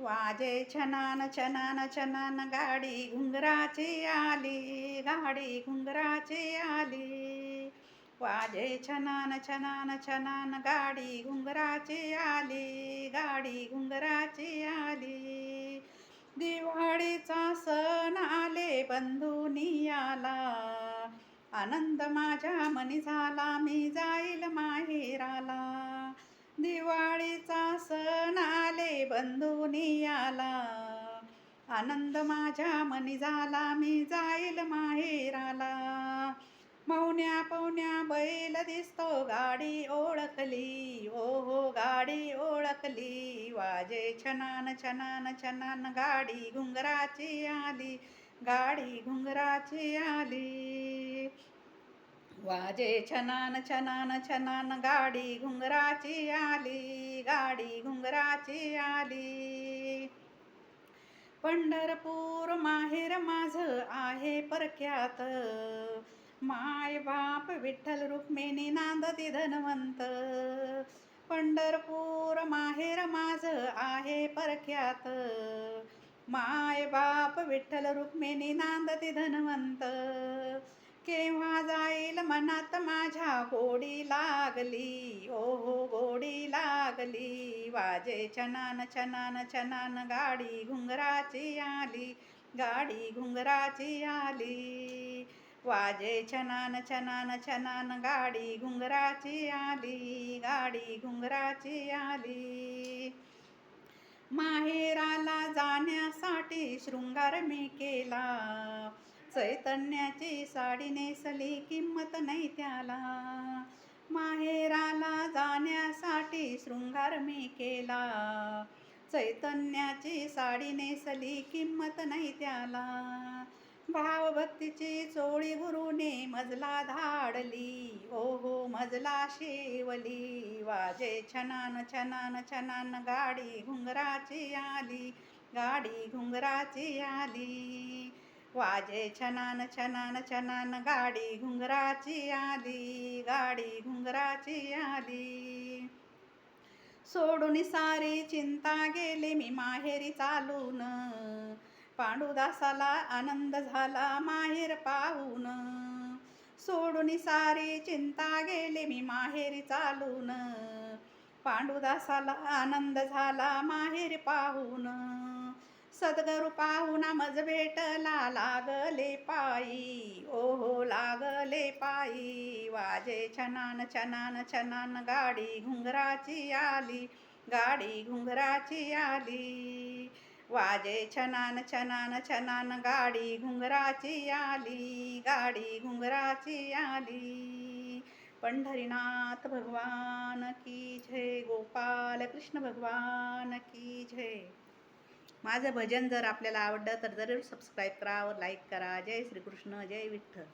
वाजे छनान छनान छनान गाडी घुंगराची आली गाडी घुंगराची आली. वाजे छनान छनान छनान गाडी घुंगराची आली गाडी घुंगराची आली. दिवाळीचा सण आले बंधुनी आला. आनंद माझ्या मनी झाला मी जाईल माहेराला. दिवाळीचा सण आले बंधुनी आला. आनंद माझ्या मनी झाला मी जाईल माहेराला. मौन्या पवन्या बैल दिसतो गाडी ओळखली. ओ हो गाडी ओळखली. वाजे छनान छनान छनान गाडी घुंगराची आली. गाडी घुंगराची आली. वाजे छनान छनान छनान गाडी घुंगराची आली गाडी घुंगराची आली. पंढरपूर माहेर माझं आहे परख्यात माय बाप विठ्ठल रुक्मिणी नांदती धनवंत. पंढरपूर माहेर माझं आहे परख्यात माय बाप विठ्ठल रुक्मिणी नांदती धनवंत. मनात माझ्या गोडी लागली. ओ हो गोडी लागली. वाजे छनान छनान छनान गाडी घुंगराची आली. गाडी घुंगराची आली. वाजे छनान छनान छनान गाडी घुंगराची आली. गाडी घुंगराची आली. माहेराला जाण्यासाठी शृंगार मी केला. चैतन्याची साडी नेसली किंमत नाही त्याला. माहेराला जाण्यासाठी शृंगार मी केला. चैतन्याची साडी नेसली किंमत नाही त्याला. भावभक्तीची चोळी गुरुने मजला धाडली. ओ हो मजला शेवली. वाजे छनान छनान छनान गाडी घुंगराची आली. गाडी घुंगराची आली. वाजे छनान छनान छनान गाडी घुंगराची आली गाडी घुंगराची आली. सोडून सारी चिंता गेली मी माहेरी चालून. पांडुदासाला आनंद झाला माहेर पाहून. सोडून सारी चिंता गेली मी माहेरी चालून. पांडुदासाला आनंद झाला माहेर पाहून. सद्गुरु पाहून मज भेटला लागले पायी. ओहो लागले पायी. वाजे छनान छनान छनान गाडी घुंगराची आली गाडी घुंगराची आली. वाजे छनान छनान छनान गाडी घुंगराची आली गाडी घुंगराची आली. पंढरीनाथ भगवान की जय गोपाल कृष्ण भगवान की जय. माझं भजन जर आपल्याला आवडलं तर जरूर सबस्क्राईब करा व लाईक करा. जय श्रीकृष्ण जय विठ्ठल.